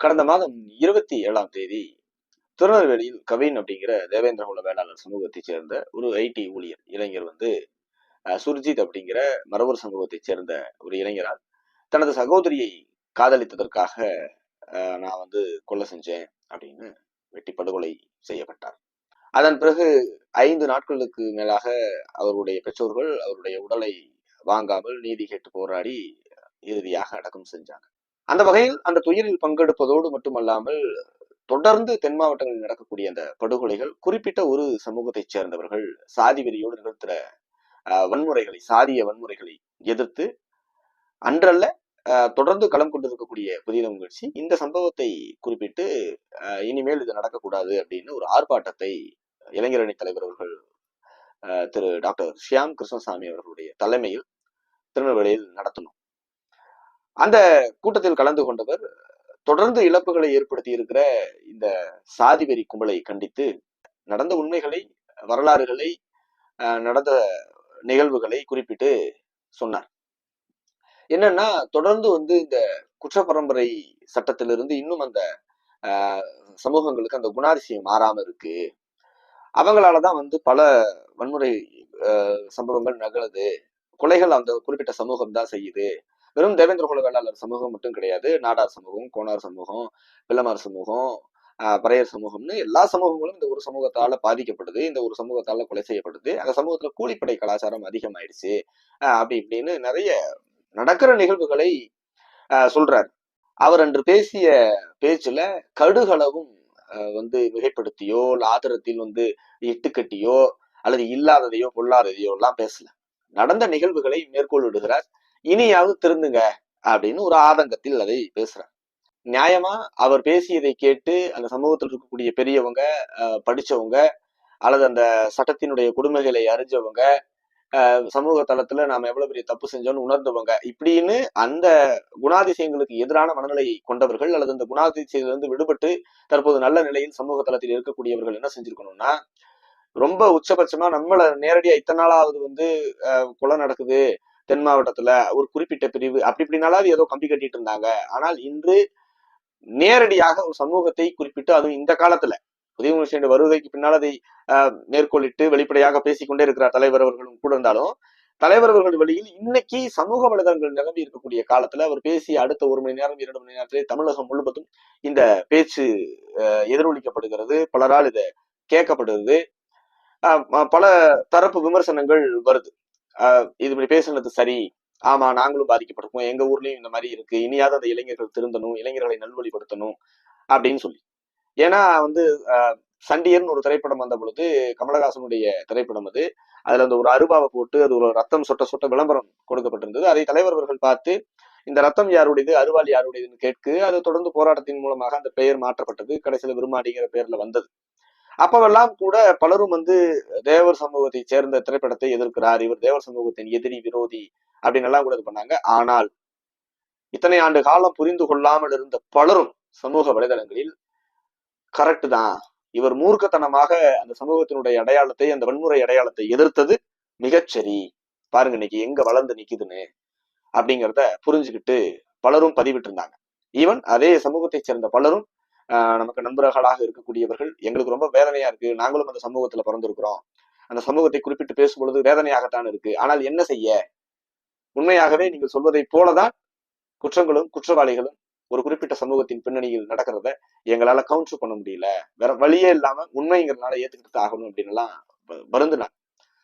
கடந்த மாதம் இருபத்தி ஏழாம் தேதி திருநெல்வேலியில் கவின் அப்படிங்கிற தேவேந்திரகுல வேளாளர் சமூகத்தைச் சேர்ந்த ஒரு ஐடி ஊழியர் இளைஞர் வந்து அஹ், சுர்ஜித் அப்படிங்கிற மரபர் சமூகத்தைச் சேர்ந்த ஒரு இளைஞரால் தனது சகோதரியை காதலித்ததற்காக அஹ், நான் வந்து கொலை செஞ்சேன் அப்படின்னு வெட்டி படுகொலை செய்யப்பட்டார். அதன் பிறகு ஐந்து நாட்களுக்கு மேலாக அவருடைய பெற்றோர்கள் அவருடைய உடலை வாங்காமல் நீதி கேட்டு போராடி இறுதியாக அடக்கம் செஞ்சாங்க. அந்த வகையில் அந்த துயரில் பங்கெடுப்பதோடு மட்டுமல்லாமல் தொடர்ந்து தென் மாவட்டங்களில் நடக்கக்கூடிய அந்த படுகொலைகள் குறிப்பிட்ட ஒரு சமூகத்தைச் சேர்ந்தவர்கள் சாதி வெறியோடு நிகழ்த்துற வன்முறைகளை சாதிய வன்முறைகளை எதிர்த்து அன்றல்ல தொடர்ந்து களம் கொண்டிருக்கக்கூடிய புதினம் கட்சி இந்த சம்பவத்தை குறிப்பிட்டு இனிமேல் இது நடக்கக்கூடாது அப்படின்னு ஒரு ஆர்ப்பாட்டத்தை இளைஞரணி தலைவர் அவர்கள் திரு டாக்டர் ஷியாம் கிருஷ்ணசாமி அவர்களுடைய தலைமையில் திருநெல்வேலியில் நடத்தணும். அந்த கூட்டத்தில் கலந்து கொண்டவர் தொடர்ந்து இழப்புகளை ஏற்படுத்தி இருக்கிற இந்த சாதி வெறி கும்பலை கண்டித்து நடந்த உண்மைகளை வரலாறுகளை நடந்த நிகழ்வுகளை குறிப்பிட்டு சொன்னார். என்னன்னா தொடர்ந்து வந்து இந்த குற்ற பரம்பரை சட்டத்திலிருந்து இன்னும் அந்த ஆஹ், சமூகங்களுக்கு அந்த குணாதிசயம் மாறாம இருக்கு. அவங்களாலதான் வந்து பல வன்முறை சம்பவங்கள் நகழுது கொலைகள் அந்த குறிப்பிட்ட சமூகம் தான் செய்யுது. வெறும் தேவேந்திர குல வேளாளர் சமூகம் மட்டும் கிடையாது. நாடார் சமூகம் கோனார் சமூகம் பிள்ளமார் சமூகம் ஆஹ், பறையர் சமூகம்னு எல்லா சமூகங்களும் இந்த ஒரு சமூகத்தால பாதிக்கப்படுது. இந்த ஒரு சமூகத்தால கொலை செய்யப்படுது. அந்த சமூகத்துல கூலிப்படை கலாச்சாரம் அதிகமாயிடுச்சு. அப்படி இப்படின்னு நிறைய நடக்கிற நிகழ்வுகளை ஆஹ், சொல்றார். அவர் அன்று பேசிய பேச்சுல கடுகளவும் வந்து மிகைப்படுத்தியோ இல்லை ஆத்திரத்தில் வந்து இட்டுக்கட்டியோ அல்லது இல்லாததையோ பொல்லாததையோ எல்லாம் பேசல. நடந்த நிகழ்வுகளை மேற்கோள் விடுகிறார். இனியாவது திருந்துங்க அப்படின்னு ஒரு ஆதங்கத்தில் அதை பேசுறார். நியாயமா அவர் பேசியதை கேட்டு அந்த சமூகத்தில் இருக்கக்கூடிய பெரியவங்க அஹ், படிச்சவங்க அல்லது அந்த சட்டத்தினுடைய கொடுமைகளை அறிஞ்சவங்க சமூக தளத்துல நாம எவ்வளவு பெரிய தப்பு செஞ்சோம்னு உணர்ந்தவங்க இப்படின்னு அந்த குணாதிசயங்களுக்கு எதிரான மனநிலையை கொண்டவர்கள் அல்லது அந்த குணாதிசயத்திலிருந்து விடுபட்டு தற்போது நல்ல நிலையில் சமூக தளத்தில் இருக்கக்கூடியவர்கள் என்ன செஞ்சிருக்கணும்னா ரொம்ப உச்சபட்சமா நம்மள நேரடியா இத்தனை நாளாவது வந்து கொலை நடக்குது தென் மாவட்டத்துல ஒரு குறிப்பிட்ட பிரிவு அப்படி இப்படினாலாவது ஏதோ கம்பி கட்டிட்டு இருந்தாங்க. ஆனால் இன்று நேரடியாக ஒரு சமூகத்தை குறிப்பிட்டு அதுவும் இந்த காலத்துல புதிய மனுஷனுடைய வருவதைக்கு பின்னால் அதை ஆஹ், மேற்கோளிட்டு வெளிப்படையாக பேசிக்கொண்டே இருக்கிறார் தலைவர் அவர்களும் கூட இருந்தாலும் தலைவர் அவர்கள் வழியில் இன்னைக்கு சமூக வலைதளங்கள் நிரம்பி இருக்கக்கூடிய காலத்துல அவர் பேசிய அடுத்த ஒரு மணி நேரம் இரண்டு மணி நேரத்திலே தமிழகம் முழுவதும் இந்த பேச்சு எதிரொலிக்கப்படுகிறது. பலரால் இதை கேட்கப்படுகிறது. பல தரப்பு விமர்சனங்கள் வருது. இது இப்படி பேசுனது சரி. ஆமா நாங்களும் பாதிக்கப்பட்டிருக்கோம். எங்க ஊர்லயும் இந்த மாதிரி இருக்கு. இனியாவது அந்த இளைஞர்கள் திருந்தணும் இளைஞர்களை நல்வழிப்படுத்தணும் அப்படின்னு சொல்லி. ஏன்னா வந்து ஆஹ், சண்டியர்னு ஒரு திரைப்படம் வந்த பொழுது கமலஹாசனுடைய திரைப்படம் அது. அதுல அந்த ஒரு அருவாவை போட்டு அது ஒரு ரத்தம் சொட்ட சொட்ட விளம்பரம் கொடுக்கப்பட்டிருந்தது. அதை தலைவர் அவர்கள் பார்த்து இந்த ரத்தம் யாருடையது? அருவாள் யாருடையதுன்னு கேட்கு. அது தொடர்ந்து போராட்டத்தின் மூலமாக அந்த பெயர் மாற்றப்பட்டது. கடைசியில விரும்மாடிங்கிற பெயர்ல வந்தது. அப்பவெல்லாம் கூட பலரும் வந்து தேவர் சமூகத்தை சேர்ந்த திரைப்படத்தை எதிர்க்கிறார். இவர் தேவர் சமூகத்தின் எதிரி விரோதி அப்படின்னு எல்லாம் கூட இது பண்ணாங்க. ஆனால் இத்தனை ஆண்டு காலம் புரிந்து கொள்ளாமல் இருந்த பலரும் சமூக வலைதளங்களில் கரெக்ட் தான். இவர் மூர்க்கத்தனமாக அந்த சமூகத்தினுடைய அடையாளத்தை அந்த வன்முறை அடையாளத்தை எதிர்த்தது மிகச்சரி பாருங்க இன்னைக்கு எங்க வளர்ந்து நிக்குதுன்னு அப்படிங்கிறத புரிஞ்சுக்கிட்டு பலரும் பதிவிட்டு இருந்தாங்க ஈவன் அதே சமூகத்தை சேர்ந்த பலரும் நமக்கு நண்பர்களாக இருக்கக்கூடியவர்கள் எங்களுக்கு ரொம்ப வேதனையா இருக்கு. நாங்களும் அந்த சமூகத்துல பிறந்திருக்கிறோம். அந்த சமூகத்தை குறிப்பிட்டு பேசும்பொழுது வேதனையாகத்தான் இருக்கு. ஆனால் என்ன செய்ய? உண்மையாகவே நீங்கள் சொல்வதைப் போலதான் குற்றங்களும் குற்றவாளிகளும் ஒரு குறிப்பிட்ட சமூகத்தின் பின்னணியில் நடக்கிறத எங்களால கவுண்டர் பண்ண முடியல. வேற வழியே இல்லாம உண்மைங்கிறதுனால ஏத்துக்கிட்டு ஆகணும் அப்படின்னு எல்லாம் வ-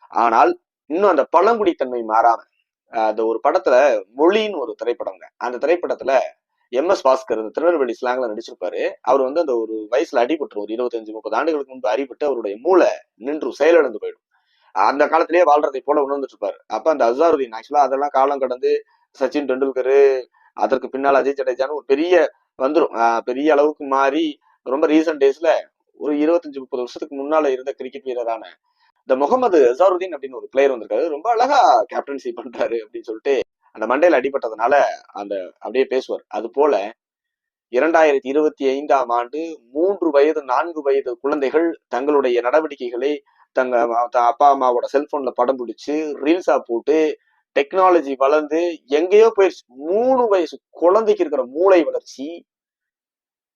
ஆனால் இன்னும் அந்த பழங்குடித்தன்மை மாறாம அந்த ஒரு படத்துல மொழின்னு ஒரு திரைப்படங்க. அந்த திரைப்படத்துல எம் எஸ் பாஸ்கர் இந்த திருநெல்வேலி ஸ்லாங்ல நடிச்சிருப்பாரு. அவர் வந்து அந்த ஒரு வயசுல அடிபட்டுரும். ஒரு இருபத்தஞ்சு முப்பது ஆண்டுகளுக்கு முன்பு அடிபட்டு அவருடைய மூளை நின்று செயலிழந்து போயிடும். அந்த காலத்திலேயே வாழ்றதை போல உணர்ந்துட்டு இருப்பாரு அப்ப அந்த அசாருதீன் ஆக்சுவலா அதெல்லாம் காலம் கடந்து சச்சின் டெண்டுல்கர் அதற்கு பின்னால் அஜய் ஜடேஜான்னு ஒரு பெரிய வந்துடும் பெரிய அளவுக்கு மாறி ரொம்ப ரீசன்ட் டேஸ்ல ஒரு இருபத்தஞ்சு முப்பது வருஷத்துக்கு முன்னால இருந்த கிரிக்கெட் வீரரான இந்த முகமது அசாருதீன் அப்படின்னு ஒரு பிளேயர் வந்திருக்காரு. ரொம்ப அழகா கேப்டன்சி பண்றாரு அப்படின்னு சொல்லிட்டு அந்த மண்டையில் அடிபட்டதுனால அந்த அப்படியே பேசுவார். அது போல இரண்டாயிரத்தி இருபத்தி ஐந்தாம் ஆண்டு மூன்று வயது நான்கு வயது குழந்தைகள் தங்களுடைய நடவடிக்கைகளை தங்க அப்பா அம்மாவோட செல்போன்ல படம் பிடிச்சு ரீல்ஸா போட்டு டெக்னாலஜி வளர்ந்து எங்கேயோ போயிடுச்சு. மூணு வயசு குழந்தைக்கு இருக்கிற மூளை வளர்ச்சி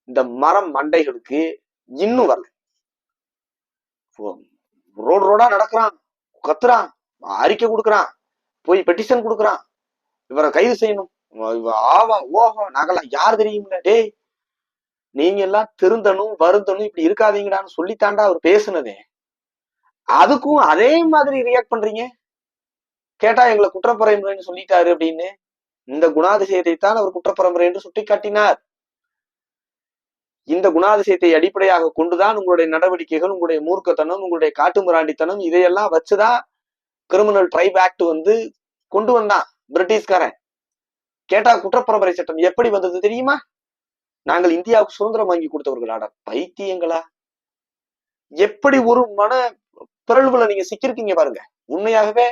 இந்த மரம் மண்டைகளுக்கு இன்னும் வரல. ரோடு ரோடா நடக்கிறான் கத்துறான் அறிக்கை கொடுக்குறான் போய் பெட்டிஷன் கொடுக்குறான். இவரை கைது செய்யணும். இவ- ஆவா ஓஹோ நாங்கெல்லாம் யார் தெரியும்ல டேய் நீங்க எல்லாம் திருந்தணும் வருந்தணும் இப்படி இருக்காதீங்கடான்னு சொல்லித்தாண்டா அவர் பேசுனதே. அதுக்கும் அதே மாதிரி ரியாக்ட் பண்றீங்க? கேட்டா எங்களை குற்றப்பரம்பரைன்னு சொல்லிட்டாரு அப்படின்னு. இந்த குணாதிசயத்தை தான் அவர் குற்றப்பரம்பரை என்று சுட்டிக்காட்டினார். இந்த குணாதிசயத்தை அடிப்படையாக கொண்டுதான் உங்களுடைய நடவடிக்கைகள் உங்களுடைய மூர்க்கத்தனம் உங்களுடைய காட்டுமிராண்டித்தனம் இதையெல்லாம் வச்சுதான் கிரிமினல் ட்ரைப் ஆக்ட் வந்து கொண்டு வந்தான். பிரிட்டிஷ்காரன். கேட்டா குற்றப்பரம்பரை சட்டம் எப்படி வந்தது தெரியுமா? நாங்கள் இந்தியாவுக்கு சுதந்திரம் வாங்கி கொடுத்தவர்களாட பைத்தியங்களா? எப்படி ஒரு மன பிறழ்வுல நீங்க சிக்கிருக்கீங்க பாருங்க. உண்மையாகவே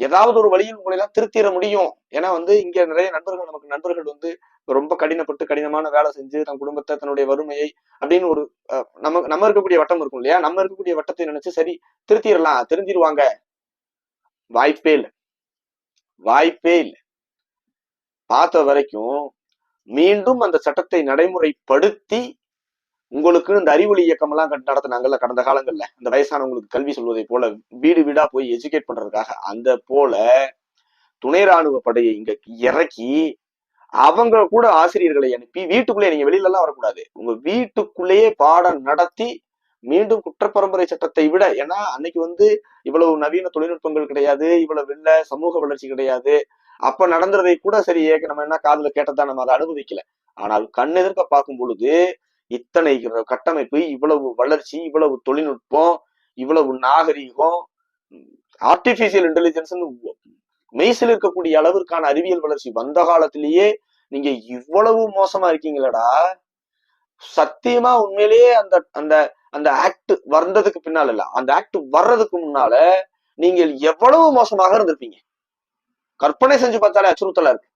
ஏதாவது ஒரு வழியில் உங்களை எல்லாம் திருத்திட முடியும். ஏன்னா வந்து இங்க நிறைய நண்பர்கள் நமக்கு நண்பர்கள் வந்து ரொம்ப கடினப்பட்டு கடினமான வேலை செஞ்சு தன் குடும்பத்தை தன்னுடைய வறுமையை அப்படின்னு ஒரு அஹ், நம்ம நம்ம இருக்கக்கூடிய வட்டம் இருக்கும் இல்லையா? நம்ம இருக்கக்கூடிய வட்டத்தை நினைச்சு சரி திருத்திடலாம் திருந்திருவாங்க வாய்ப்பே இல்லை. வாய்ப்பே இல்லை. பார்த்த வரைக்கும் மீண்டும் அந்த சட்டத்தை நடைமுறைப்படுத்தி உங்களுக்கு இந்த அறிவொளி இயக்கம் எல்லாம் நடத்தினாங்கல்ல கடந்த காலங்கள்ல. அந்த வயசானவங்களுக்கு கல்வி சொல்வதை போல வீடு வீடா போய் எஜுகேட் பண்றதுக்காக அந்த போல துணை ராணுவ படையை இங்க இறக்கி அவங்க கூட ஆசிரியர்களை அனுப்பி வீட்டுக்குள்ளேயே நீங்க வெளியில எல்லாம் வரக்கூடாது. உங்க வீட்டுக்குள்ளேயே பாடம் நடத்தி மீண்டும் குற்றப்பரம்பரை சட்டத்தை விட ஏன்னா அன்னைக்கு வந்து இவ்வளவு நவீன தொழில்நுட்பங்கள் கிடையாது இவ்வளவு இல்லை சமூக வளர்ச்சி கிடையாது. அப்ப நடந்ததை கூட சரி ஏக்க நம்ம என்ன காதுல கேட்டதா நம்ம அதை அனுபவிக்கல. ஆனால் கண்ணெதிர்க்க பார்க்கும் பொழுது இத்தனை கட்டமைப்பு இவ்வளவு வளர்ச்சி இவ்வளவு தொழில்நுட்பம் இவ்வளவு நாகரீகம் ஆர்டிபிஷியல் இன்டெலிஜென்ஸ் மெய்சில் இருக்கக்கூடிய அளவிற்கான அறிவியல் வளர்ச்சி வந்த காலத்திலேயே நீங்க இவ்வளவு மோசமா இருக்கீங்களடா. சத்தியமா உண்மையிலேயே அந்த அந்த அந்த ஆக்ட் வந்ததுக்கு பின்னால இல்ல. அந்த ஆக்ட் வர்றதுக்கு முன்னால நீங்கள் எவ்வளவு மோசமாக இருந்திருப்பீங்க? கற்பனை செஞ்சு பார்த்தாலே அச்சுறுத்தலா இருக்கு.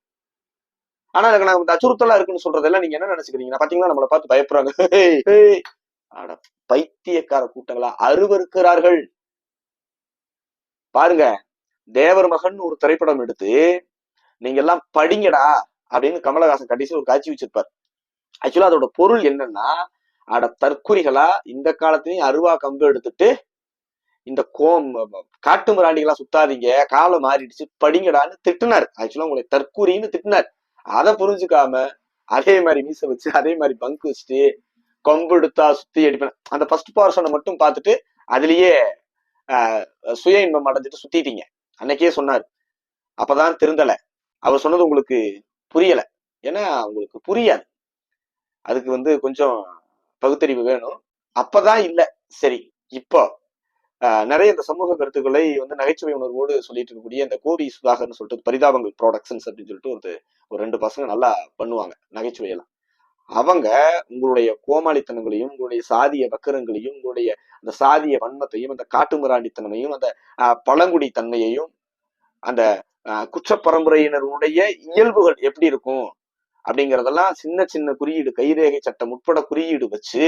ஆனா எனக்கு நான் இந்த அச்சுறுத்தலா இருக்குன்னு சொல்றதெல்லாம் நீங்க என்ன நினைச்சுக்கிறீங்க? பாத்தீங்கன்னா நம்மளை பார்த்து பயப்படுறாங்க. ஆட பைத்தியக்கார கூட்டங்களா? அருவருக்கிறார்கள். பாருங்க தேவர் மகன் ஒரு திரைப்படம் எடுத்து நீங்க எல்லாம் படிங்கடா அப்படின்னு கமலஹாசன் கடைசியில் ஒரு காட்சி வச்சிருப்பார். ஆக்சுவலா அதோட பொருள் என்னன்னா அட தற்குறிகளா இந்த காலத்திலயும் அருவா கம்பு எடுத்துட்டு இந்த கோம் காட்டு மிராண்டிகளா சுத்தாதீங்க. காலம் மாறிடுச்சு படிங்கடான்னு திட்டினார். ஆக்சுவலா உங்களை தற்கூரின்னு திட்டினார். அதை புரிஞ்சுக்காம அதே மாதிரி மீச வச்சு அதே மாதிரி பங்கு வச்சுட்டு கொம்பு எடுத்தா சுத்தி அடிப்பேன். அந்த ஃபர்ஸ்ட் போர்ஷனை மட்டும் பார்த்துட்டு அதுலயே ஆஹ், சுய இன்பம் அடைஞ்சிட்டு சுத்திட்டீங்க. அன்னைக்கே சொன்னார். அப்பதான் திருந்தல. அவர் சொன்னது உங்களுக்கு புரியல. ஏன்னா உங்களுக்கு புரியாது. அதுக்கு வந்து கொஞ்சம் பகுத்தறிவு வேணும். அப்பதான் இல்லை. சரி இப்போ ஆஹ், நிறைய இந்த சமூக கருத்துக்களை வந்து நகைச்சுவை உணர்வோடு சொல்லிட்டு இருக்கக்கூடிய இந்த கோபி சுதாகர்னு சொல்லிட்டு பரிதாபங்கள் ப்ரொடக்ஷன்ஸ் அப்படின்னு சொல்லிட்டு ஒரு ஒரு ரெண்டு பசங்க நல்லா பண்ணுவாங்க நகைச்சுவையெல்லாம். அவங்க உங்களுடைய கோமாளித்தனங்களையும் உங்களுடைய சாதிய வக்கரங்களையும் உங்களுடைய அந்த சாதிய வன்மத்தையும் அந்த காட்டுமிராண்டித்தனமையும் அந்த ஆஹ், பழங்குடி தன்மையையும் அந்த குற்ற பரம்பரையினருடைய இயல்புகள் எப்படி இருக்கும்? அப்படிங்கிறதெல்லாம் சின்ன சின்ன குறியீடு கைரேகை சட்டம் உட்பட குறியீடு வச்சு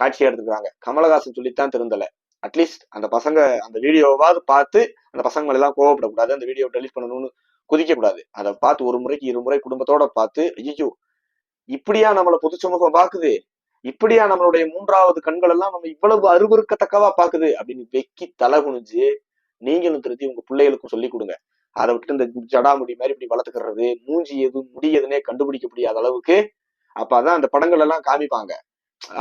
காட்சி எடுத்துக்கிறாங்க கமலஹாசன் சொல்லித்தான் திருந்தல. அட்லீஸ்ட் அந்த பசங்க அந்த வீடியோவாவது பார்த்து அந்த பசங்க மேல எல்லாம் கோவப்படக்கூடாது. அந்த வீடியோ டெலிட் பண்ணணும்னு குதிக்க கூடாது அதை பார்த்து ஒரு முறைக்கு இரு முறை குடும்பத்தோட பார்த்து ஐயோ இப்படியா நம்மள பொது சமூகம் பாக்குது இப்படியா நம்மளுடைய மூன்றாவது கண்கள் எல்லாம் நம்ம இவ்வளவு அருவருக்கத்தக்கவா பாக்குது அப்படின்னு வெக்கி தலை குனிஞ்சு நீங்களும் திருத்தி உங்க பிள்ளைகளுக்கும் சொல்லி கொடுங்க. அதை விட்டு இந்த ஜடாமுடி மாதிரி இப்படி வளர்த்துக்கிறது மூஞ்சி எது முடியதுன்னே கண்டுபிடிக்க முடியாத அளவுக்கு அப்பதான் அந்த படங்கள் எல்லாம் காமிப்பாங்க.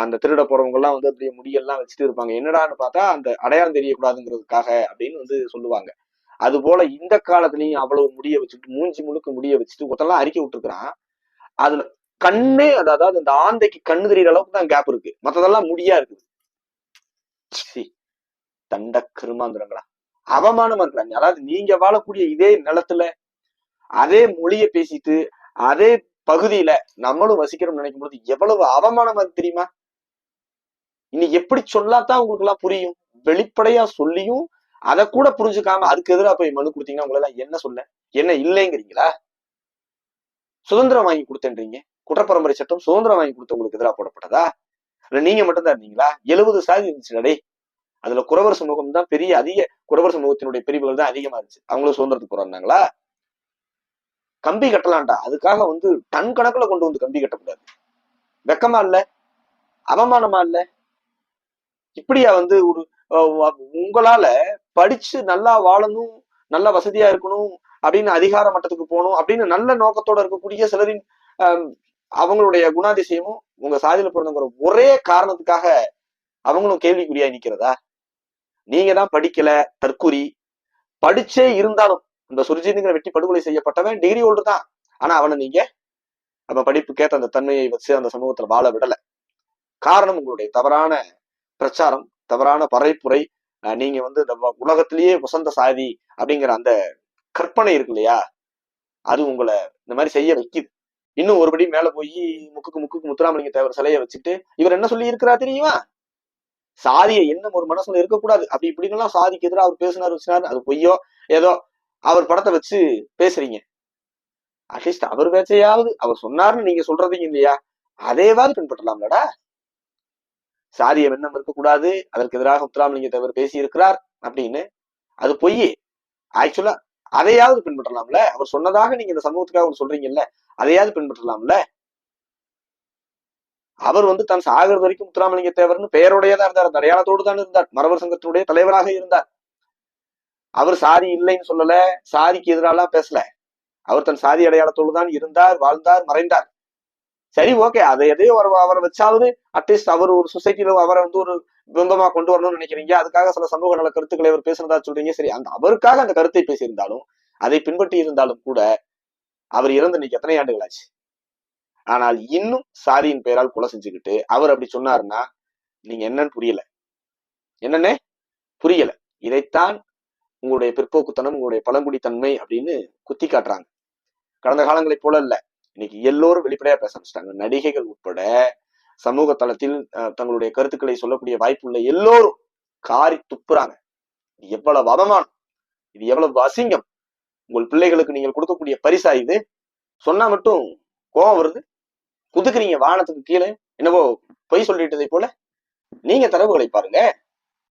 அந்த திருட போறவங்க எல்லாம் வந்து அப்படியே முடியெல்லாம் வச்சுட்டு இருப்பாங்க. என்னடான்னு பார்த்தா அந்த அடையாளம் தெரியக்கூடாதுங்கிறதுக்காக அப்படின்னு வந்து சொல்லுவாங்க. அது போல இந்த காலத்துலயும் அவ்வளவு முடிய வச்சுட்டு மூஞ்சி முழுக்க முடிய வச்சுட்டு ஒருத்தெல்லாம் அறிக்கை விட்டுருக்குறான். அதுல கண்ணே அதாவது இந்த ஆந்தைக்கு கண்ணு தெரியுற அளவுக்கு தான் கேப் இருக்கு. மத்ததெல்லாம் முடியா இருக்குது. தண்ட கிருமாந்திரங்களா. அவமானமா இருக்கிறாங்க அதாவது நீங்க வாழக்கூடிய இதே நிலத்துல அதே மொழிய பேசிட்டு அதே பகுதியில நம்மளும் வசிக்கிறோம் நினைக்கும் போது எவ்வளவு அவமானமா இருக்கு தெரியுமா? இனி எப்படி சொல்லாதான் உங்களுக்கு எல்லாம் புரியும். வெளிப்படையா சொல்லியும் அதை கூட புரிஞ்சுக்காம அதுக்கு எதிராக போய் மனு கொடுத்தீங்கன்னா உங்களை எல்லாம் என்ன சொல்ல? என்ன இல்லைங்கிறீங்களா? சுதந்திரம் வாங்கி கொடுத்தேன்றீங்க. குற்றப்பரம்பரை சட்டம் சுதந்திரம் வாங்கி கொடுத்தவங்களுக்கு எதிராக போடப்பட்டதா? இல்ல நீங்க மட்டும்தான் இருந்தீங்களா? எழுபது சாதி இருந்துச்சுடே அதுல குறவர் சமூகம் தான் பெரிய அதிக குறவர் சமூகத்தினுடைய பிரிவுகள் தான் அதிகமா இருந்துச்சு. அவங்களும் சுதந்திரத்துக்கு போறாங்களா கம்பி கட்டலாம்டா. அதுக்காக வந்து டன் கணக்குல கொண்டு வந்து கம்பி கட்டக்கூடாது. வெக்கமா இல்ல. அவமானமா இல்ல. இப்படியா வந்து ஒரு உங்களால படிச்சு நல்லா வாழணும் நல்ல வசதியா இருக்கணும் அப்படின்னு அதிகார மட்டத்துக்கு போகணும் அப்படின்னு நல்ல நோக்கத்தோட இருக்கக்கூடிய சிலரின் அவங்களுடைய குணாதிசயமும் உங்க சாதியில பிறந்தங்கிற ஒரே காரணத்துக்காக அவங்களும் கேள்விக்குறியா நிக்கிறதா? நீங்க தான் படிக்கல தற்குறி படிச்சே இருந்தாலும் இந்த சுர்ஜித்ங்கிற வெட்டி படுகொலை செய்யப்பட்டவன் டிகிரி ஹோல்டர் தான். ஆனா அவனை நீங்க நம்ம படிப்புக்கேத்த அந்த தன்மையை வச்சு அந்த சமூகத்துல வாழ விடல. காரணம் உங்களுடைய தவறான பிரச்சாரம் தவறான பறைப்புரை நீங்க வந்து இந்த வ- உலகத்திலேயே வசந்த சாதி அப்படிங்கிற அந்த கற்பனை இருக்கு இல்லையா? அது உங்களை இந்த மாதிரி செய்ய வைக்குது. இன்னும் ஒருபடி மேல போய் முக்குக்கு முக்குக்கு முத்துராமலிங்க தேவர் சிலையை வச்சுட்டு இவர் என்ன சொல்லி இருக்கிறா தெரியுமா? சாதிய எண்ணம் ஒரு மனசுல இருக்கக்கூடாது. அப்படி இப்படின்னுலாம் சாதிக்கு எதிராக அவர் பேசினார் வச்சினார் அது பொய்யோ ஏதோ அவர் படத்தை வச்சு பேசுறீங்க. அட்லீஸ்ட் அவர் பேச்சையாவது அவர் சொன்னார்னு நீங்க சொல்றதீங்க இல்லையா? அதேவாது பின்பற்றலாம்லடா. சாதிய எண்ணம் இருக்கக்கூடாது அதற்கு எதிராக முத்துராமலிங்கத்தை அவர் பேசி இருக்கிறார் அப்படின்னு. அது பொய் ஆக்சுவலா அதையாவது பின்பற்றலாம்ல. அவர் சொன்னதாக நீங்க இந்த சமூகத்துக்காக ஒன்று சொல்றீங்கல்ல அதையாவது பின்பற்றலாம்ல. அவர் வந்து தான் சாகிறது வரைக்கும் முத்துராமலிங்க தேவர்னு பெயருடையதா இருந்தார். அந்த அடையாளத்தோடு தான் இருந்தார். மரவர் சங்கத்தினுடைய தலைவராக இருந்தார். அவர் சாதி இல்லைன்னு சொல்லல. சாதிக்கு எதிராலாம் பேசல. அவர் தன் சாதி அடையாளத்தோடு தான் இருந்தார் வாழ்ந்தார் மறைந்தார். சரி ஓகே. அதை எதையோ அவர் அவரை வச்சாவது அட்லீஸ்ட் அவர் ஒரு சொசைட்டில அவரை வந்து ஒரு பிம்பமா கொண்டு வரணும்னு நினைக்கிறீங்க. அதுக்காக சில சமூக நல கருத்துக்களை அவர் பேசுறதா சொல்றீங்க. சரி அந்த அவருக்காக அந்த கருத்தை பேசியிருந்தாலும் அதை பின்பற்றி இருந்தாலும் கூட அவர் இறந்து இன்னைக்கு எத்தனை ஆண்டுகள் ஆச்சு? ஆனால் இன்னும் சாதியின் பெயரால் கொலை செஞ்சுக்கிட்டு அவர் அப்படி சொன்னாருன்னா நீங்க என்னன்னு புரியல. என்னன்னே புரியல. இதைத்தான் உங்களுடைய பிற்போக்குத்தனம் உங்களுடைய பழங்குடித்தன்மை அப்படின்னு குத்தி காட்டுறாங்க. கடந்த காலங்களைப் போல இல்ல. இன்னைக்கு எல்லோரும் வெளிப்படையா பேச ஆரம்பிச்சிட்டாங்க. நடிகைகள் உட்பட சமூக தளத்தில் அஹ், தங்களுடைய கருத்துக்களை சொல்லக்கூடிய வாய்ப்புள்ள எல்லோரும் காரி துப்புறாங்க. இது எவ்வளவு அவமானம். இது எவ்வளவு அசிங்கம். உங்கள் பிள்ளைகளுக்கு நீங்கள் கொடுக்கக்கூடிய பரிசா இது? சொன்னா மட்டும் கோபம் வருது? குதுக்குறீங்க வானத்துக்கு கீழே. என்னவோ பொய் சொல்லிட்டதை போல நீங்க தரவுகளை பாருங்க.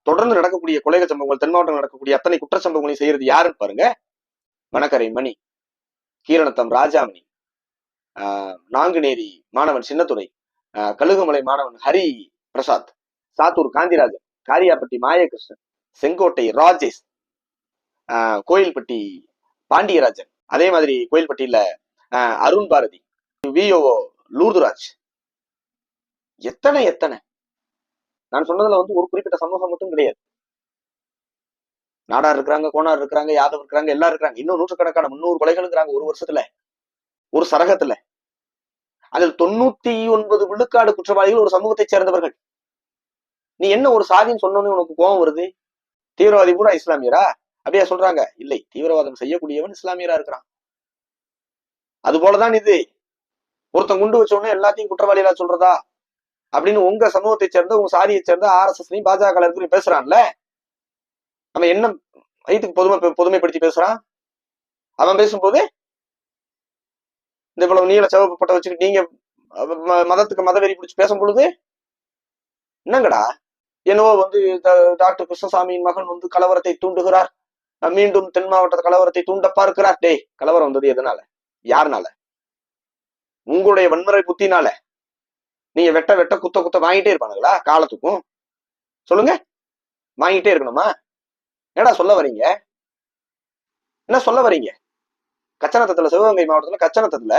தொடர்ந்து நடக்கக்கூடிய கொலைகள் சம்பவங்கள் தென் மாவட்டம் நடக்கக்கூடிய அத்தனை குற்றச்சம்பவங்களையும் செய்யறது யாருன்னு பாருங்க. மணக்கரை மணி கீரணத்தம் ராஜாமணி ஆஹ் நாங்குநேரி மாணவன் சின்னத்துறை ஆஹ் கழுகுமலை மாணவன் ஹரி பிரசாத் சாத்தூர் காந்திராஜன் காரியாப்பட்டி மாயகிருஷ்ணன் செங்கோட்டை ராஜேஷ் ஆஹ் கோயில்பட்டி பாண்டியராஜன். அதே மாதிரி கோயில்பட்டியில ஆஹ் அருண் பாரதி விஓஓ லூர்துராஜ். எத்தனை எத்தனை? நான் சொன்னதுல வந்து ஒரு குறிப்பிட்ட சமூகம் மட்டும் கிடையாது. நாடார் இருக்கிறாங்க கோனார் இருக்கிறாங்க யாதவ் இருக்கிறாங்க எல்லாரும் இருக்கிறாங்க. இன்னும் நூற்றுக்கணக்கான முன்னூறு கொலைகளுங்கிறாங்க ஒரு வருஷத்துல. ஒரு சரகத்துல. அதில் தொண்ணூத்தி ஒன்பது விழுக்காடு குற்றவாளிகள் ஒரு சமூகத்தை சேர்ந்தவர்கள். நீ என்ன ஒரு சாதின்னு சொன்னோன்னு உனக்கு கோபம் வருது? தீவிரவாதி பூரா இஸ்லாமியரா? அப்படியா சொல்றாங்க. இல்லை தீவிரவாதம் செய்யக்கூடியவன் இஸ்லாமியரா இருக்கிறான். அது போலதான் இது. ஒருத்தன் குண்டு வச்ச உடனே எல்லாத்தையும் குற்றவாளிகளா சொல்றதா? அப்படின்னு உங்க சமூகத்தை சேர்ந்த உங்க சாதியை சேர்ந்த ஆர் எஸ் பாஜக இருக்கிற பேசுறான்ல? அவன் என்ன வயிற்றுக்கு பொதுமை பொதுமைப்படுத்தி பேசுறான்? அவன் பேசும்போது இந்த இவ்வளவு நீல சிவப்பு பட்ட வச்சுக்கிட்டு நீங்க ம- மதத்துக்கு மத வெறி பிடிச்சு பேசும் பொழுது என்னங்கடா? என்னவோ வந்து டாக்டர் கிருஷ்ணசாமியின் மகன் வந்து கலவரத்தை தூண்டுகிறார். மீண்டும் தென் மாவட்ட கலவரத்தை தூண்ட இருக்கிறார் டேய் கலவரம் வந்தது எதனால? யாருனால? உங்களுடைய வன்முறை புத்தினால நீங்க வெட்ட வெட்ட குத்த குத்த வாங்கிட்டே இருப்பானுங்களா? காலத்துக்கும். சொல்லுங்க. வாங்கிட்டே இருக்கணுமா? என்னடா சொல்ல வரீங்க? என்ன சொல்ல வர்றீங்க கச்சனத்தத்துல சிவகங்கை மாவட்டத்துல கச்சனத்தத்துல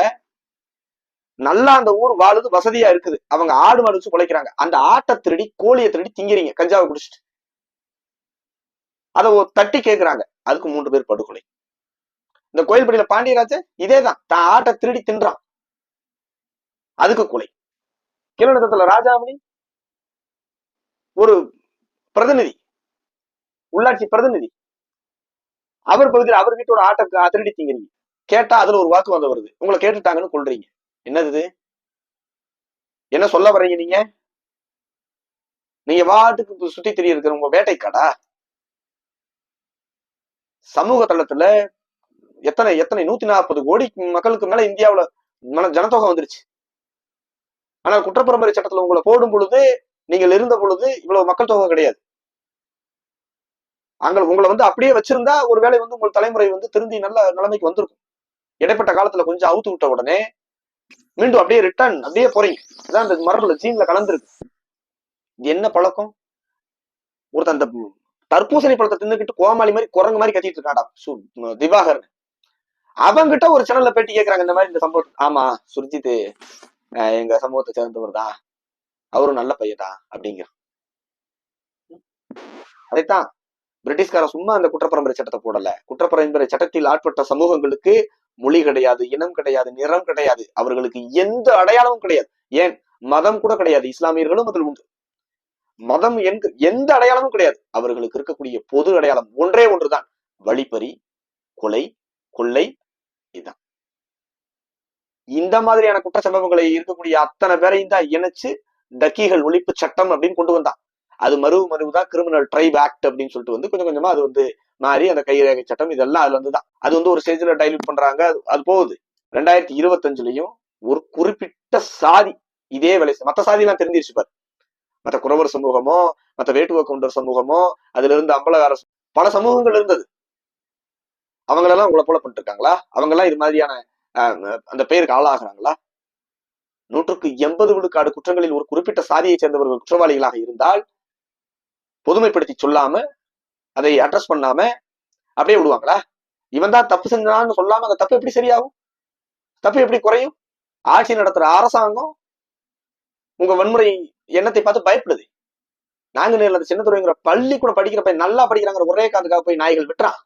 நல்லா அந்த ஊர் வாழுது வசதியா இருக்குது. அவங்க ஆடு மாடு வச்சு குலைக்கிறாங்க அந்த ஆட்டை திருடி கோழியை திருடி திங்கிறீங்க. கஞ்சாவை குடிச்சிட்டு. அதை தட்டி கேட்கிறாங்க அதுக்கு மூன்று பேர் படுகொலை. இந்த கோயில்படியில பாண்டியராஜன் இதேதான். தான் ஆட்டை திருடி தின்றான். அதுக்கு கொலை. கிளநத்தத்துல ராஜாமணி? ஒரு பிரதிநிதி. உள்ளாட்சி பிரதிநிதி. அவர் பகுதியில் அவர் வீட்டோட ஆட்டை அதிரடி திங்கிறீங்க. கேட்டா அதுல ஒரு வாக்கு வந்து வருது. உங்களை கேட்டுட்டாங்கன்னு கொள்றீங்க என்னது இது? என்ன சொல்ல வர்றீங்க நீங்க? நீங்க வாட்டுக்கு சுத்தி தெரிய இருக்கிற உங்க வேட்டைக்காடா? சமூக தளத்துல எத்தனை எத்தனை நூத்தி நாற்பது கோடி மக்களுக்கு மேல இந்தியாவுல மன ஜனத்தொகை வந்துருச்சு. ஆனால் குற்றப்பரம்பரை சட்டத்துல உங்களை போடும் பொழுது நீங்கள் இருந்த பொழுது இவ்வளவு மக்கள் தொகை கிடையாது. அங்க உங்களை வந்து அப்படியே வச்சிருந்தா ஒரு வேலை வந்து உங்கள் தலைமுறை வந்து திருந்தி நல்ல நிலைமைக்கு வந்திருக்கும். இடைப்பட்ட காலத்துல கொஞ்சம் அவுத்து விட்ட உடனே மீண்டும் அப்படியே ரிட்டர்ன் அப்படியே போறீங்க. அதான் அந்த மரபுல ஜீன்ல கலந்துருக்கு. இது என்ன பழக்கம்? ஒருத்தன் அந்த தர்பூசணி பழத்தை தின்னுக்கிட்டு கோமாளி மாதிரி குரங்கு மாதிரி கத்திட்டு இருக்காடா சு- திவாகர். அவங்கிட்ட ஒரு சேனல்ல பேட்டி கேக்குறாங்க இந்த மாதிரி இந்த சம்பவம். ஆமா சுர்ஜித் எங்க சமூகத்தை சேர்ந்தவர் தான் அவரும் நல்ல பையன் தான் அப்படிங்கிற அதைத்தான் பிரிட்டிஷ்கார சும்மா அந்த குற்றப்பரம்பரை சட்டத்தை போடல. குற்றப்பரம்பரை சட்டத்தில் ஆட்பட்ட சமூகங்களுக்கு மொழி கிடையாது இனம் கிடையாது நிறம் கிடையாது. அவர்களுக்கு எந்த அடையாளமும் கிடையாது. ஏன்? மதம் கூட கிடையாது. இஸ்லாமியர்களும் அதில் உண்டு. மதம் எங்க எந்த அடையாளமும் கிடையாது. அவர்களுக்கு இருக்கக்கூடிய பொது அடையாளம் ஒன்றே ஒன்றுதான். வழிப்பறி கொலை கொள்ளை இதுதான். இந்த மாதிரியான குற்ற சம்பவங்களை இருக்கக்கூடிய அத்தனை பேரையும் தான் இணைச்சு டக்கிகள் ஒழிப்பு சட்டம் அப்படின்னு கொண்டு வந்தான். அது மறுவு மறுவுதான் கிரிமினல் ட்ரைப் ஆக்ட் அப்படின்னு சொல்லிட்டு வந்து கொஞ்சம் கொஞ்சமா அது வந்து மாறி அந்த கைரேகை சட்டம் இதெல்லாம் அதுல வந்து தான் அது வந்து ஒரு ஸ்டேஜ்ல டைல்யூட் பண்றாங்க. அது- அது போகுது. ரெண்டாயிரத்தி இருபத்தஞ்சுலயும் ஒரு குறிப்பிட்ட சாதி இதே வேலை மற்ற மத்த சாதி எல்லாம் தெரிஞ்சிருச்சு பாரு. மத்த குறவர் சமூகமோ மத்த வேட்டுவ கவுண்டர் சமூகமோ அதுல இருந்து அம்பலகார பல சமூகங்கள் இருந்தது. அவங்களெல்லாம் உங்களை போல பண்ணிட்டு இருக்காங்களா? அவங்க எல்லாம் இது மாதிரியான அந்த பெயருக்கு ஆளாகிறாங்களா? நூற்றுக்கு எண்பது விழுக்காடு குற்றங்களில் ஒரு குறிப்பிட்ட சாதியை சேர்ந்தவர்கள் குற்றவாளிகளாக இருந்தால் பொதுமைப்படுத்தி சொல்லாம அதை அட்ரஸ் பண்ணாம அப்படியே விடுவாங்களா? இவன் தான் தப்பு செஞ்சான்னு சொல்லாம அந்த தப்பு எப்படி சரியாகும்? தப்பு எப்படி குறையும்? ஆட்சி நடத்துற அரசாங்கம் உங்க வன்முறை எண்ணத்தை பார்த்து பயப்படுது. நாங்க நேரில் அந்த சின்னத்துறைங்கிற பள்ளி கூட படிக்கிற பையன் நல்லா படிக்கிறாங்கிற ஒரே காதுக்காக போய் நாய்கள் விட்டுறான்.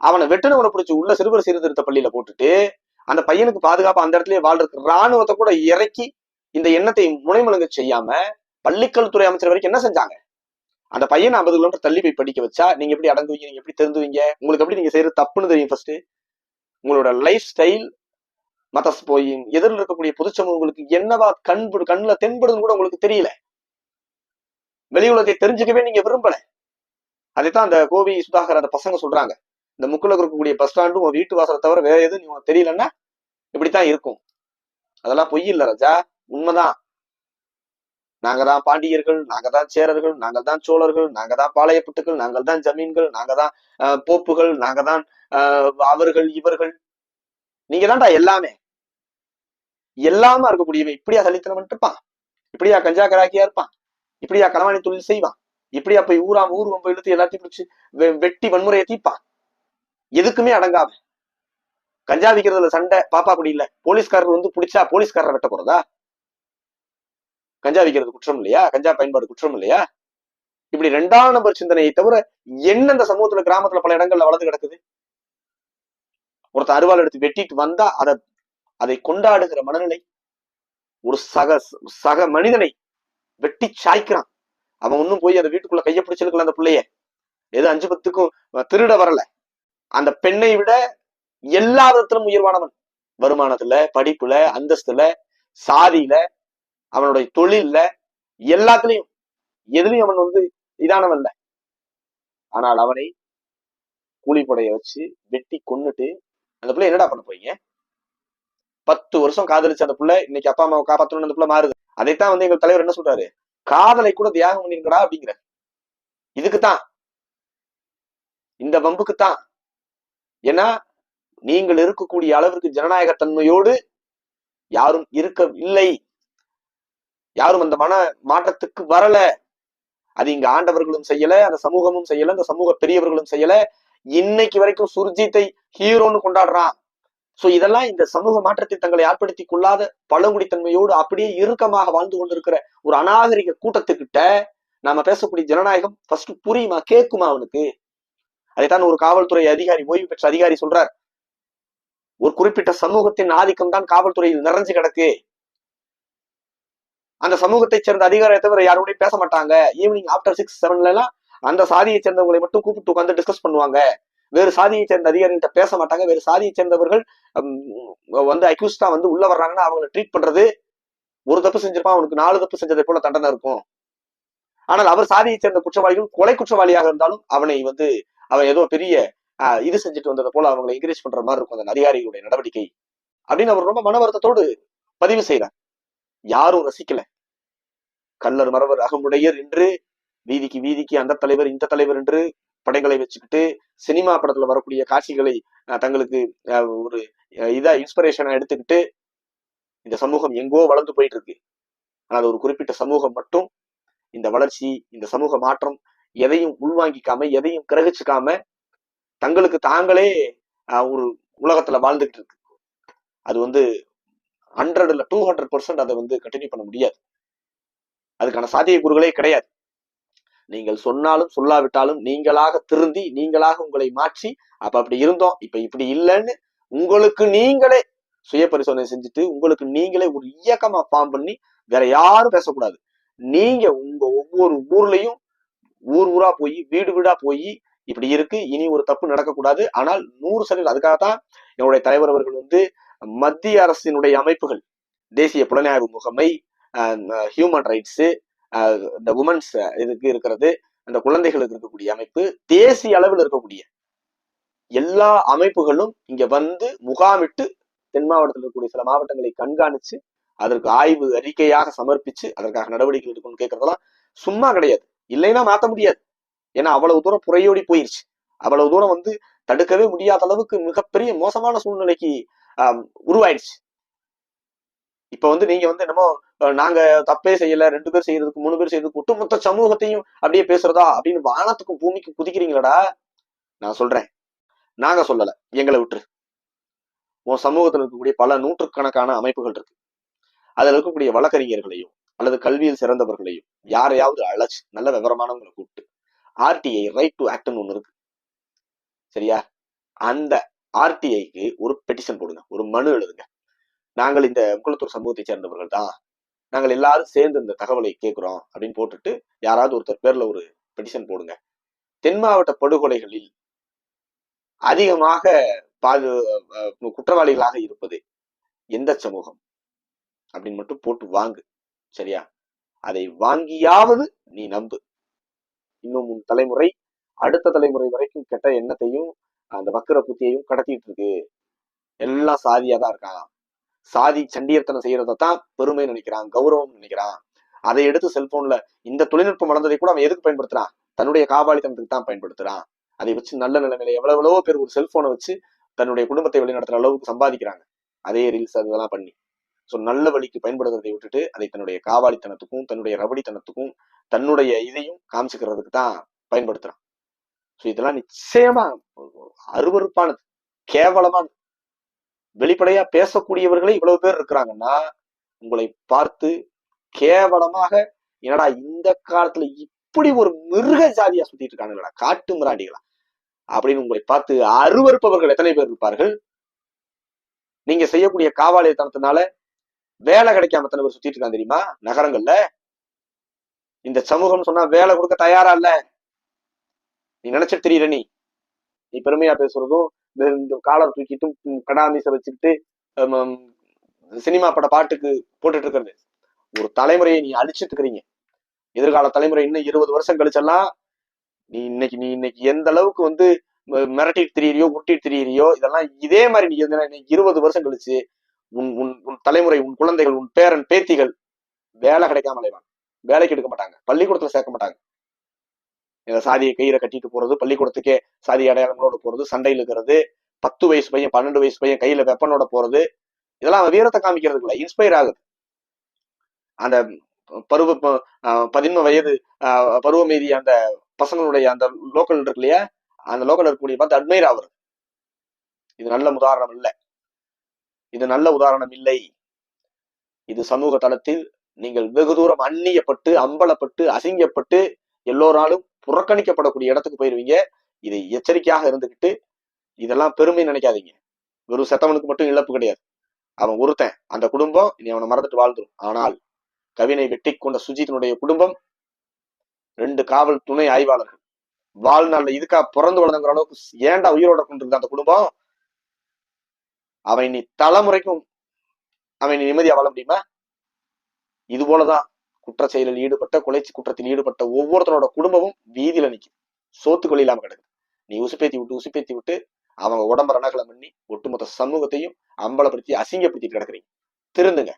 அவனை வெட்டுனவனை பிடிச்சி உள்ள சிறுவர் சீர்திருத்த பள்ளியில போட்டுட்டு அந்த பையனுக்கு பாதுகாப்பு அந்த இடத்துல வாழ்றதுக்கு ராணுவத்தை கூட இறக்கி இந்த எண்ணத்தை முனைமுழுங்க செய்யாம பள்ளிக்கல்துறை அமைச்சர் வரைக்கும் என்ன செஞ்சாங்க? அந்த பையனை ஐம்பது கிலோமீட்டர் தள்ளி போய் படிக்க வச்சா நீங்க எப்படி அடங்குவீங்க? நீங்க எப்படி திருந்துவீங்க? உங்களுக்கு எப்படி நீங்க செய்யறது தப்புன்னு தெரியும் ஃபர்ஸ்ட் உங்களோட லைஃப் ஸ்டைல் மத்த ஸ் போய் எதிரில் இருக்கக்கூடிய பொதுச்சமூகம் உங்களுக்கு என்னவா கண் கண்ணுல தென்படுதுன்னு கூட உங்களுக்கு தெரியல. வெளி உலகத்தை தெரிஞ்சுக்கவே நீங்க விரும்பல. அதைத்தான் அந்த கோவி சுதாகர் அந்த பசங்க சொல்றாங்க. இந்த முக்குல இருக்கக்கூடிய பஸ் ஸ்டாண்டும் உன் வீட்டு வாசலை தவிர வேற எதுவும் நீ உனக்கு தெரியலன்னா இப்படித்தான் இருக்கும். அதெல்லாம் பொய் இல்ல ராஜா. உண்மைதான். நாங்க தான் பாண்டியர்கள் நாங்க தான் சேரர்கள் நாங்கள் தான் சோழர்கள் நாங்க தான் பாளையப்பட்டுகள் நாங்கள் தான் ஜமீன்கள் நாங்க தான் போப்புகள் நாங்க தான் ஆஹ், அவர்கள் இவர்கள். நீங்க தான்டா எல்லாமே. எல்லாமே இருக்கக்கூடியவன் இப்படியா சலித்தனம் இருப்பான்? இப்படியா கஞ்சா கராக்கியா இருப்பான்? இப்படியா களவாணி தொழில் செய்வான்? இப்படியா போய் ஊரா ஊர் போய் இழுத்து எல்லாத்தையும் பிடிச்சு வெட்டி வன்முறையை தீப்பான் எதுக்குமே அடங்காம. கஞ்சா விற்கிறதுல சண்டை பாப்பா அப்படி இல்லை. போலீஸ்காரர் வந்து பிடிச்சா போலீஸ்காரரை வெட்ட போறதா? கஞ்சா விற்கிறது குற்றம் இல்லையா? கஞ்சா பயன்பாடு குற்றம் இல்லையா? இப்படி ரெண்டாம் நம்பர் சிந்தனையை தவிர என்ன இந்த சமூகத்துல கிராமத்துல பல இடங்கள்ல வளர்ந்து கிடக்குது? ஒருத்த அருவாள் எடுத்து வெட்டிட்டு வந்தா அதை அதை கொண்டாடுகிற மனநிலை. ஒரு சக சக மனிதனை வெட்டி சாய்க்கிறான். அவன் ஒன்னும் போய் அந்த வீட்டுக்குள்ள கைய பிடிச்சிருக்கல அந்த பிள்ளைய. எது அஞ்சு பத்துக்கும் திருட வரல. அந்த பெண்ணை விட எல்லா விதத்திலும் உயர்வானவன். வருமானத்துல படிப்புல அந்தஸ்துல சாதியில அவனுடைய தொழில்ல எல்லாத்துலயும். எதுலையும் அவன் வந்து இதானவன் இல்லை. ஆனால் அவனை கூலிப்படைய வச்சு வெட்டி கொன்னுட்டு அந்த பிள்ளை என்னடா பண்ண போறீங்க? பத்து வருஷம் காதலிச்ச அந்த பிள்ளை இன்னைக்கு அப்பா அம்மாவை காப்பாத்தணும்னு அந்த பிள்ளை மாறுது. அதைத்தான் வந்து எங்க தலைவர் என்ன சொல்றாரு? காதலை கூட தியாகம் பண்ணிருக்கடா அப்படிங்கிற இதுக்குத்தான். இந்த வம்புக்குத்தான். ஏன்னா நீங்கள் இருக்கக்கூடிய அளவிற்கு ஜனநாயக தன்மையோடு யாரும் இருக்கவில்லை. யாரும் அந்த மன மாற்றத்துக்கு வரல. அது இங்க ஆண்டவர்களும் செய்யல அந்த சமூகமும் செய்யல அந்த சமூக பெரியவர்களும் செய்யல. இன்னைக்கு வரைக்கும் சுர்ஜித்தை ஹீரோன்னு கொண்டாடுறான். சோ இதெல்லாம் இந்த சமூக மாற்றத்தை தங்களை ஏற்படுத்திக் கொள்ளாத பழங்குடித்தன்மையோடு அப்படியே இறுக்கமாக வாழ்ந்து கொண்டிருக்கிற ஒரு அநாகரிக கூட்டத்துக்கிட்ட நாம பேசக்கூடிய ஜனநாயகம் ஃபர்ஸ்ட் புரியுமா கேக்குமா அவனுக்கு? அதைத்தான் ஒரு காவல்துறை அதிகாரி ஓய்வு பெற்ற அதிகாரி சொல்றார். ஒரு குறிப்பிட்ட சமூகத்தின் ஆதிக்கம் தான் காவல்துறையில் நிறைஞ்சு கிடக்கு. அந்த சமூகத்தை சேர்ந்த அதிகாரியை தவிர யாரோடய பேச மாட்டாங்க. ஈவினிங் ஆஃப்டர் சிக்ஸ் செவன்ல எல்லாம் அந்த சாதியை சேர்ந்தவங்களை மட்டும் கூப்பிட்டு உட்காந்து டிஸ்கஸ் பண்ணுவாங்க. வேறு சாதியை சேர்ந்த அதிகாரிகிட்ட பேச மாட்டாங்க. வேறு சாதியை சேர்ந்தவர்கள் வந்து அக்யூஸ்டா வந்து உள்ள வர்றாங்கன்னா அவங்களை ட்ரீட் பண்றது ஒரு தப்பு செஞ்சிருப்பான் அவனுக்கு நாலு தப்பு செஞ்சதை போல தண்டனை இருக்கும். ஆனால் அவர் சாதியை சேர்ந்த குற்றவாளிகள் கொலை குற்றவாளியாக இருந்தாலும் அவனை வந்து அவன் ஏதோ பெரிய இது செஞ்சுட்டு வந்ததை போல அவங்களை என்கரேஜ் பண்ற மாதிரி இருக்கும் அந்த அதிகாரிகளுடைய நடவடிக்கை. அப்படின்னு அவர் ரொம்ப மன வருத்தத்தோடு பதிவு செய்யறார் யாரும் ரசிக்கல. கல்லர் மறவர் அகமுடையர் என்று வீதிக்கு வீதிக்கு அந்த தலைவர் இந்த தலைவர் என்று படங்களை வச்சுக்கிட்டு சினிமா படத்துல வரக்கூடிய காட்சிகளை அஹ், தங்களுக்கு அஹ், ஒரு இதா இன்ஸ்பிரேஷனா எடுத்துக்கிட்டு இந்த சமூகம் எங்கோ வளர்ந்து போயிட்டு இருக்கு. ஆனால் ஒரு குறிப்பிட்ட சமூகம் மட்டும். இந்த வளர்ச்சி இந்த சமூக மாற்றம் எதையும் உள்வாங்கிக்காம எதையும் கிரகிச்சுக்காம தங்களுக்கு தாங்களே ஒரு உலகத்துல வாழ்ந்துகிட்டு இருக்கு. அது வந்து ஹண்ட்ரட் இல்ல டூ ஹண்ட்ரட் பர்சன்ட் அதை வந்து கண்டினியூ பண்ண முடியாது. அதுக்கான சாத்திய சாத்தியக்கூறுகளே கிடையாது. நீங்கள் சொன்னாலும் சொல்லாவிட்டாலும் நீங்களாக திருந்தி நீங்களாக உங்களை மாற்றி அப்ப அப்படி இருந்தோம் இப்ப இப்படி இல்லைன்னு உங்களுக்கு நீங்களே சுய பரிசோதனை செஞ்சுட்டு உங்களுக்கு நீங்களே ஒரு இயக்கமா ஃபார்ம் பண்ணி வேற யாரும் பேசக்கூடாது. நீங்க உங்க ஒவ்வொரு ஊர்லயும் ஊர் ஊரா போய் வீடு வீடா போய் இப்படி இருக்கு. இனி ஒரு தப்பு நடக்கக்கூடாது. ஆனால் நூறு சதவீதம் அதுக்காகத்தான் என்னுடைய தலைவர் அவர்கள் வந்து மத்திய அரசினுடைய அமைப்புகள் தேசிய புலனாய்வு முகமை ஹியூமன் ரைட்ஸ் இந்த உமன்ஸ் இதுக்கு இருக்கிறது அந்த குழந்தைகளுக்கு இருக்கக்கூடிய அமைப்பு தேசிய அளவில் இருக்கக்கூடிய எல்லா அமைப்புகளும் இங்க வந்து முகாமிட்டு தென் மாவட்டத்தில் இருக்கக்கூடிய சில மாவட்டங்களை கண்காணிச்சு அதற்கு ஆய்வு அறிக்கையாக சமர்ப்பிச்சு அதற்காக நடவடிக்கை எடுக்கணும்னு கேட்கறதெல்லாம் சும்மா கிடையாது. இல்லைன்னா மாத்த முடியாது. ஏன்னா அவ்வளவு தூரம் புறையோடி போயிருச்சு. அவ்வளவு தூரம் வந்து தடுக்கவே முடியாத அளவுக்கு மிகப்பெரிய மோசமான சூழ்நிலைக்கு உருவாயிடுச்சு. இப்ப வந்து நீங்க வந்து என்னமோ நாங்க தப்பே செய்யல ரெண்டு பேர் செய்யறதுக்கு மூணு பேர் செய்யறதுக்கு ஒட்டுமொத்த சமூகத்தையும் அப்படியே பேசுறதா அப்படின்னு வானத்துக்கும் பூமிக்கும் குதிக்கிறீங்களடா? நான் சொல்றேன். நாங்க சொல்லல. எங்களை விட்டுரு. உன் சமூகத்துல இருக்கக்கூடிய பல நூற்றுக்கணக்கான அமைப்புகள் இருக்கு. அதுல இருக்கக்கூடிய வழக்கறிஞர்களையும் அல்லது கல்வியில் சிறந்தவர்களையும் யாரையாவது அழைச்சு நல்ல விவரமானவங்களை கூப்பிட்டு ஆர்டிஐ ரைட் டு ஆக்ட்னு ஒன்று இருக்கு. சரியா? அந்த ஆர்டிஐக்கு ஒரு பெட்டிஷன் போடுங்க. ஒரு மனு எழுதுங்க. நாங்கள் இந்த முக்குளத்தூர் சமூகத்தை சேர்ந்தவர்கள் தான். நாங்கள் எல்லாரும் சேர்ந்து இந்த தகவலை கேட்குறோம் அப்படின்னு போட்டுட்டு யாராவது ஒருத்தர் பேர்ல ஒரு பெட்டிஷன் போடுங்க. தென் மாவட்ட படுகொலைகளில் அதிகமாக பாது குற்றவாளிகளாக இருப்பது எந்த சமூகம்? அப்படின்னு மட்டும் போட்டு வாங்கு. சரியா? அதை வாங்கியாவது நீ நம்பு. இன்னும் உன் தலைமுறை அடுத்த தலைமுறை வரைக்கும் கெட்ட எண்ணத்தையும் அந்த வக்கர புத்தியையும் கடத்திட்டு இருக்கு. எல்லாம் சாதியா தான் இருக்கான் சாதி சண்டியத்தனம் செய்யறதை தான் பெருமை நினைக்கிறான் கௌரவம் நினைக்கிறான். அதை எடுத்து செல்போன்ல இந்த தொழில்நுட்பம் வளர்ந்ததை கூட அவன் எதுக்கு பயன்படுத்துறான்? தன்னுடைய காபாலித்தனத்துக்கு தான் பயன்படுத்துறான். அதை வச்சு நல்ல நிலைமையில எவ்வளவு பேர் ஒரு செல்போனை வச்சு தன்னுடைய குடும்பத்தை வழிநடத்துற அளவுக்கு சம்பாதிக்கிறாங்க. அதே ரீல்ஸ் அதெல்லாம் பண்ணி. ஸோ நல்ல வழிக்கு பயன்படுத்துறதை விட்டுட்டு அதை தன்னுடைய காவாலித்தனத்துக்கும் தன்னுடைய ரபடித்தனத்துக்கும் தன்னுடைய இதையும் காமிச்சுக்கிறதுக்கு தான் பயன்படுத்துறான். ஸோ இதெல்லாம் நிச்சயமா அருவருப்பானது கேவலமானது. வெளிப்படையா பேசக்கூடியவர்களே இவ்வளவு பேர் இருக்கிறாங்கன்னா உங்களை பார்த்து கேவலமாக என்னடா இந்த காலத்துல இப்படி ஒரு மிருக ஜாதியா சுத்திட்டு இருக்கானுங்களா காட்டு மிராண்டிகளா அப்படின்னு உங்களை பார்த்து அருவருப்பவர்கள் எத்தனை பேர் இருப்பார்கள்? நீங்க செய்யக்கூடிய காவாலித்தனத்தினால வேலை கிடைக்காம எத்தனை பேர் சுத்திட்டு இருக்காங்க தெரியுமா? நகரங்கள்ல. இந்த சமூகம் சொன்னா வேலை கொடுக்க தயாரா இல்ல. நீ நினைச்சிட்டு தெரியல நீ. நீ பெருமையா பேசுறதும் இந்த காலர் தூக்கிட்டும் கடாமீச வச்சுக்கிட்டு சினிமா பட பாட்டுக்கு போட்டுட்டு இருக்கிறது. ஒரு தலைமுறையை நீ அழிச்சிட்டு இருக்கிறீங்க. எதிர்கால தலைமுறை இன்னும் இருபது வருஷம் கழிச்செல்லாம் நீ இன்னைக்கு நீ இன்னைக்கு எந்த அளவுக்கு வந்து மிரட்டிட்டு திரியறியோ உருட்டிட்டு திரியறியோ இதெல்லாம் இதே மாதிரி நீ இருபது வருஷம் கழிச்சு உன் உன் உன் தலைமுறை உன் குழந்தைகள் உன் பேரன் பேத்திகள் வேலை கிடைக்காம அலைவாங்க வேலைக்கு எடுக்க மாட்டாங்க. பள்ளிக்கூடத்துல சேர்க்க மாட்டாங்க. இந்த சாதியை கையில கட்டிட்டு போறது பள்ளிக்கூடத்துக்கே சாதி அடையாளங்களோட போறது சண்டையில் இருக்கிறது பத்து வயசு பையன் பன்னெண்டு வயசு பையன் கையில வெப்பனோட போறது இதெல்லாம் அவன் வீரத்தை காமிக்கிறதுக்குள்ள இன்ஸ்பயர் ஆகுது. அந்த பருவ ப- ஆஹ் பதின்ம வயது ஆஹ் பருவ மீறி அந்த பசங்களுடைய அந்த லோக்கல் இருக்கு இல்லையா? அந்த லோக்கல் இருக்கக்கூடிய பார்த்து அட்மைர் ஆகுறது. இது நல்ல உதாரணம் இல்லை. இது நல்ல உதாரணம் இல்லை. இது சமூக தளத்தில் நீங்கள் வெகு தூரம் அந்நியப்பட்டு அம்பலப்பட்டு அசிங்கப்பட்டு எல்லோராலும் புறக்கணிக்கப்படக்கூடிய இடத்துக்கு போயிருவீங்க. இதை எச்சரிக்கையாக இருந்துகிட்டு இதெல்லாம் பெருமை நினைக்காதீங்க. வெறும் செத்தவனுக்கு மட்டும் இழப்பு கிடையாது. அவன் ஒருத்தன் அந்த குடும்பம் இனி அவனை மறந்துட்டு வாழ்ந்துடும் ஆனால் கவினை வெட்டி கொண்ட சுஜித்தினுடைய குடும்பம் ரெண்டு காவல் துணை ஆய்வாளர்கள். வாழ்நாள்ல இதுக்கா பிறந்து வளர்ந்துங்கிற அளவுக்கு ஏண்டா உயிரோட கொண்டிருந்த அந்த குடும்பம்? அவன் நீ தலைமுறைக்கும் அவன் நீ நிம்மதியா வாழ முடியுமா? இது போலதான் குற்ற செயலில் ஈடுபட்ட கொலை குற்றத்தில் ஈடுபட்ட ஒவ்வொருத்தனோட குடும்பமும் வீதியில நிக்குது சோத்துக்கொள்ளி இல்லாம கிடக்குது. நீ உசுப்பேத்தி விட்டு உசுப்பேத்தி விட்டு அவங்க உடம்ப ரணகலம் பண்ணி ஒட்டுமொத்த சமூகத்தையும் அம்பலப்படுத்தி அசிங்கப்படுத்திட்டு கிடக்குறீங்க. திருந்துங்க.